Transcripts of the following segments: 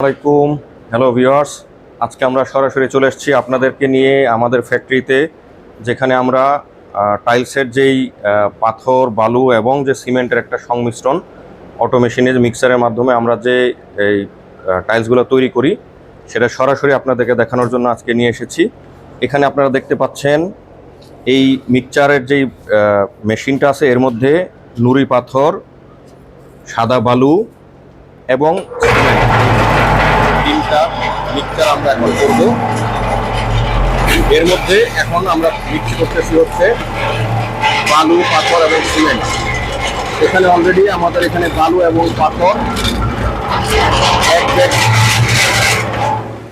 আসসালামাইকুম hello viewers আজকে আমরা সরাসরি চলে এসেছি আপনাদেরকে নিয়ে আমাদের ফ্যাক্টরিতে যেখানে আমরা টাইলসের যেই পাথর, বালু এবং যে সিমেন্টের একটা সংমিশ্রণ অটো মেশিনের মিক্সারের মাধ্যমে আমরা যে, এই টাইলসগুলো তৈরি করি, সেটা সরাসরি আপনাদেরকে দেখানোর জন্য আজকে নিয়ে এসেছি। এখানে আপনারা দেখতে পাচ্ছেন, এই মিক্সচারের যেই মেশিনটা আছে, এর মধ্যে নুড়ি পাথর, সাদা বালু এবং মিক্সচার আমরা এখন করব। এর মধ্যে এখন আমরা মিক্স করতেছি হচ্ছে বালু, পাথর এবং সিমেন্ট। এখানে অলরেডি আমাদের এখানে বালু এবং পাথর, এক ব্যাগ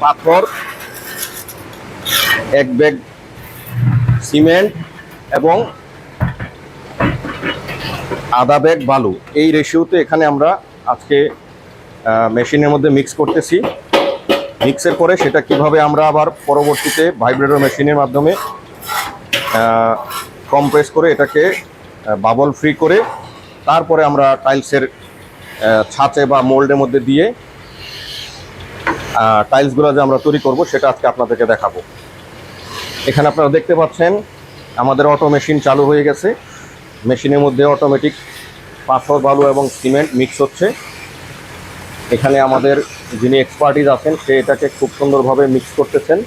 পাথর, এক ব্যাগ সিমেন্ট এবং আধা ব্যাগ বালু। এই রেশিওতে এখানে আমরা আজকে মেশিনের মধ্যে মিক্স করতেছি। মিক্সের পরে সেটা কীভাবে আমরা আবার পরবর্তীতে ভাইব্রেটর মেশিনের মাধ্যমে কম্প্রেস করে এটাকে বাবল ফ্রি করে তারপরে আমরা টাইলসের ছাঁচে বা মোল্ডের মধ্যে দিয়ে টাইলসগুলো যে আমরা তৈরি করব সেটা আজকে আপনাদেরকে দেখাবো। এখানে আপনারা দেখতে পাচ্ছেন, আমাদের অটো মেশিন চালু হয়ে গেছে। মেশিনের মধ্যে অটোমেটিক পাথর, বালু এবং সিমেন্ট মিক্স হচ্ছে। এখানে আমাদের যিনি এক্সপার্টিস আছেন, সে এটাকে খুব সুন্দরভাবে মিক্স করতেছেন,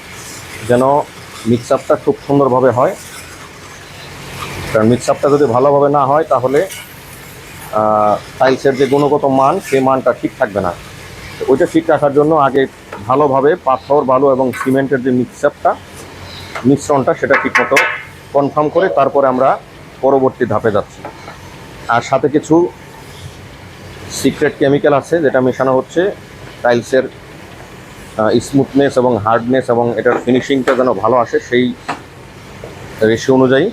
যেন মিক্স আপটা খুব সুন্দরভাবে হয়। কারণ মিক্স আপটা যদি ভালোভাবে না হয়, তাহলে টাইলসের যে গুণগত মান সেই মানটা ঠিক থাকবে না। ওইটা ঠিক রাখার জন্য আগে ভালোভাবে পাথর, বালু এবং সিমেন্টের যে মিক্স আপটা মিশ্রণটা সেটা ঠিকমতো কনফার্ম করে তারপরে আমরা পরবর্তী ধাপে যাচ্ছি। আর সাথে কিছু সিক্রেট কেমিক্যাল আছে, যেটা মেশানো হচ্ছে। টাইলসের স্মুথনেস এবং হার্ডনেস এবং এটার ফিনিশিংটা যেন ভালো আসে, সেই রেশিও অনুযায়ী।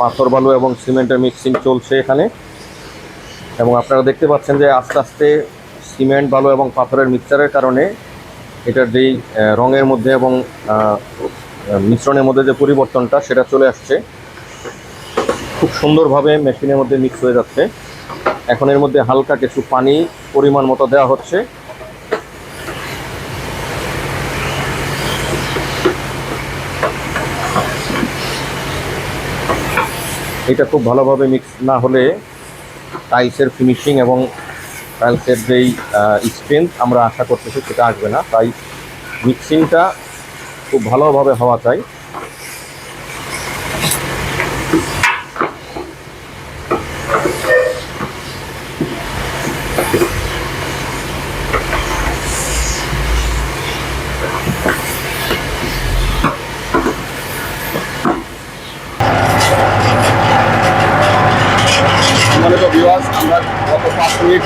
পাথর বালু এবং সিমেন্টের মিক্সিং চলছে এখানে। এবং আপনারা দেখতে পাচ্ছেন যে আস্তে আস্তে সিমেন্ট, বালু এবং পাথরের মিক্সচারের কারণে এটার যেই রঙের মধ্যে এবং মিশ্রণের মধ্যে যে পরিবর্তনটা, সেটা চলে আসছে। খুব সুন্দরভাবে মেশিনের মধ্যে মিক্স হয়ে যাচ্ছে। এখন এর মধ্যে হালকা কিছু পানি পরিমাণ মতো দেওয়া হচ্ছে। এটা খুব ভালোভাবে মিক্স না হলে টাইলসের ফিনিশিং এবং টাইলসের যেই স্ট্রেংথ আমরা আশা করতেছি সেটা আসবে না। তাই মিক্সিংটা খুব ভালোভাবে হওয়া চাই।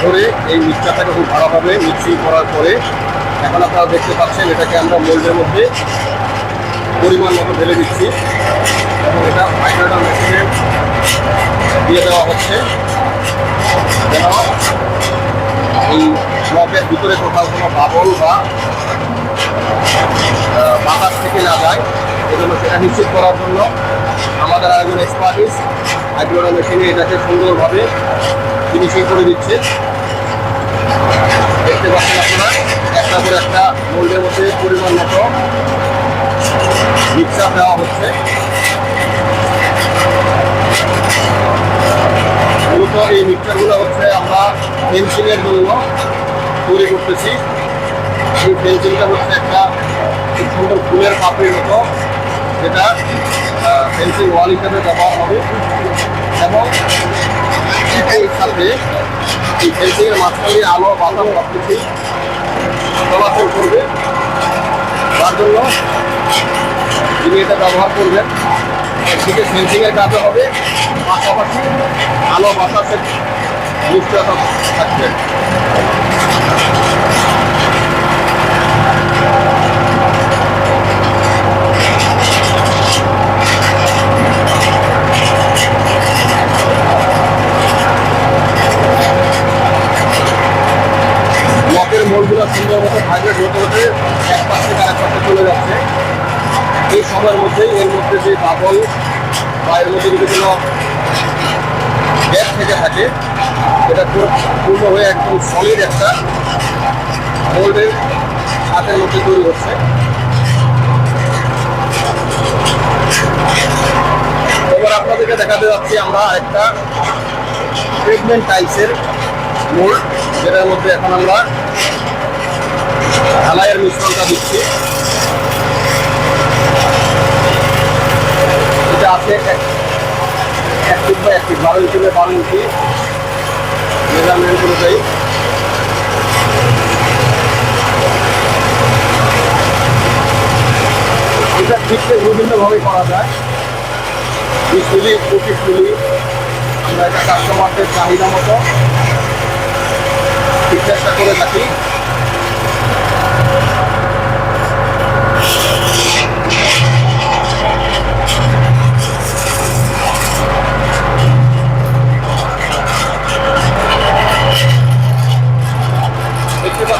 ধরে এই মিক্সচারটাকে খুব ভালোভাবে মিক্সিং করার পরে এখন আপনারা দেখতে পাচ্ছেন এটাকে আমরা মোল্ডের মধ্যে পরিমাণ মতো ঢেলে দিচ্ছি। এবং এটা মাইক্রোডাম মেশিনে দিয়ে দেওয়া হচ্ছে। যেন এই ব্লকের ভিতরে কোথাও কোনো বাবল বা বাতাস থেকে না যায়, এজন্য সেটা নিশ্চিত করার জন্য আমাদের আরেকজন এক্সপার্টিস হাইড্রোরা মেশিনে এটাকে সুন্দরভাবে ফিনিশিং করে দিচ্ছে। দেখতে পাচ্ছেন আপনারা একটা করে একটা মোল্ডের মধ্যে পরিমাণ মতো মিক্সার দেওয়া হচ্ছে মূলত এই মিক্সারগুলো হচ্ছে আমরা ফেন্সিংয়ের জন্য তৈরি করতেছি এই ফেন্সিংটা হচ্ছে একটা খুব সুন্দর ফুলের পাপড়ির মতো, যেটা ফেন্সিং ওয়াল হিসাবে ব্যবহার হবে। এবং একই সাথে এই আলো, বাতাস সব কিছু চলাচল করবে। তার জন্য এটা ব্যবহার করবেন। একদিকে ফেন্সিংয়ের কাজও হবে, পাশাপাশি আলো, বাতাসের নিশ্চয়তা থাকবে ব্লকের মোড়গুলো সুন্দর মতো ভাইব্রেট হতে হতে এক পাশ থেকে আরেক পাশে চলে যাচ্ছে এই সময়ের মধ্যেই এর মধ্যে যে বাবল বা মধ্যে যদি কোনো থেকে থাকে এটা পুরো পূর্ণ হয়ে একদম সলিড একটা মোল্ডের হাতের মধ্যে তৈরি হচ্ছে। এবার আপনাদেরকে দেখাতে যাচ্ছি আমরা একটা ট্রিটমেন্ট টাইলসের মোল্ড যেটার মধ্যে এখন আমরা ঢালাইয়ের মিশ্রণটা দিচ্ছি। আছে, এক বা এক বারো ইঞ্চি বাই বারো ইঞ্চি। মেজারমেন্ট অনুযায়ী। এটা ঠিকঠাক বিভিন্নভাবে করা যায়। বিশ মিলি, পঁচিশ মিলি। আমরা এটা কাস্টমারদের চাহিদা মতো চেষ্টা করে থাকি।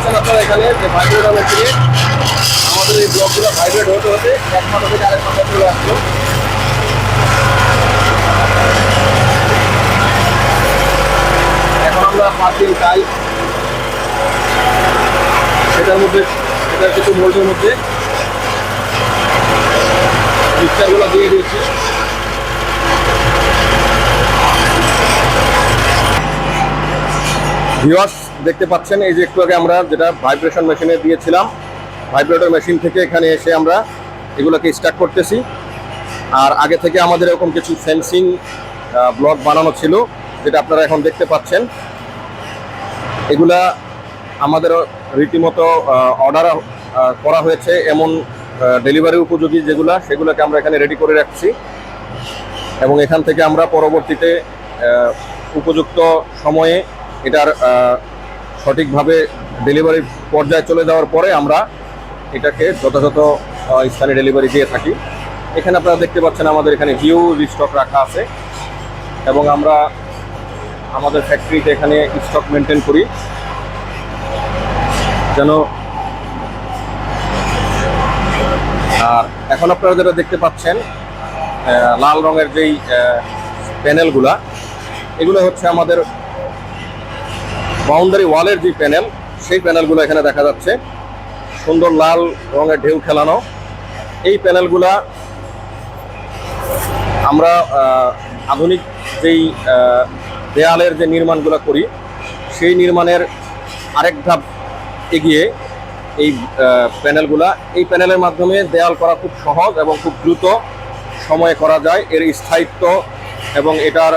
পাচ্ছেন আপনারা এখানে, যে ভাইব্রেটার মেশিনে আমাদের এই ব্লকগুলো ভাইব্রেট হতে হতে এক মাথা থেকে আরেক মাথা চলে আসলো। এখন আমরা পাঁচিল চাই। সেটার মধ্যে, সেটার কিছু মোল্ডের মধ্যে মিক্সারগুলো দিয়ে দিয়েছি। ভিওয়ার্স দেখতে পাচ্ছেন, এই যে একটু আগে আমরা যেটা ভাইব্রেশন মেশিনে দিয়েছিলাম ভাইব্রেটর মেশিন থেকে এখানে এসে আমরা এগুলোকে স্টার্ট করতেছি। আর আগে থেকে আমাদের এরকম কিছু ফেন্সিং ব্লক বানানো ছিল, যেটা আপনারা এখন দেখতে পাচ্ছেন। এগুলা আমাদের রীতিমতো অর্ডার করা হয়েছে এমন ডেলিভারি উপযোগী যেগুলা, সেগুলোকে আমরা এখানে রেডি করে রাখছি। এবং এখান থেকে আমরা পরবর্তীতে উপযুক্ত সময়ে এটার সঠিকভাবে ডেলিভারি পর্যায়ে চলে যাওয়ার পরে আমরা এটাকে যথাযথ স্থানে ডেলিভারি দিয়ে থাকি। এখানে আপনারা দেখতে পাচ্ছেন আমাদের এখানে হিউ স্টক রাখা আছে এবং আমরা আমাদের ফ্যাক্টরিতে এখানে স্টক মেনটেন করি। যেন আর এখন আপনারা যেটা দেখতে পাচ্ছেন লাল রঙের যেই প্যানেলগুলা এগুলো হচ্ছে আমাদের বাউন্ডারি ওয়ালের যে প্যানেল, সেই প্যানেলগুলো এখানে দেখা যাচ্ছে। সুন্দর লাল রঙের ঢেউ খেলানো। এই প্যানেলগুলা আমরা আধুনিক যেই দেয়ালের যে নির্মাণগুলো করি, সেই নির্মাণের আরেক ধাপ এগিয়ে এই প্যানেলগুলা, এই প্যানেলের মাধ্যমে দেয়াল করা খুব সহজ এবং খুব দ্রুত সময়ে করা যায়। এর স্থায়িত্ব এবং এটার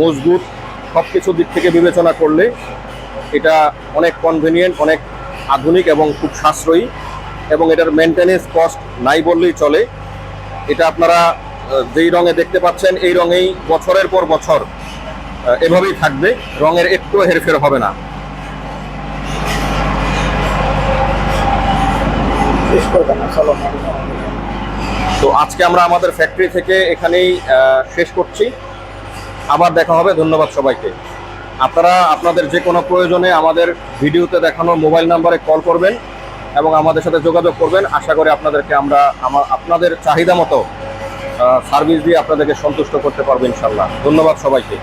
মজবুত সব কিছু দিক থেকে বিবেচনা করলে এটা অনেক কনভেনিয়েন্ট অনেক আধুনিক এবং খুব সাশ্রয়ী এবং এটার মেনটেনেন্স কস্ট নাই বললেই চলে। এটা আপনারা যেই রঙে দেখতে পাচ্ছেন, এই রঙেই বছরের পর বছর এভাবেই থাকবে। রঙের একটু হেরফের হবে না। তো আজকে আমরা আমাদের ফ্যাক্টরি থেকে এখানেই শেষ করছি। আবার দেখা হবে, ধন্যবাদ সবাইকে। আপনারা আপনাদের যে কোনো প্রয়োজনে আমাদের ভিডিওতে দেখানো মোবাইল নাম্বারে কল করবেন এবং আমাদের সাথে যোগাযোগ করবেন। আশা করি আপনাদেরকে আমরা আমার, আপনাদের চাহিদা মতো সার্ভিস দিয়ে আপনাদেরকে সন্তুষ্ট করতে পারব ইনশাল্লাহ ধন্যবাদ সবাইকে।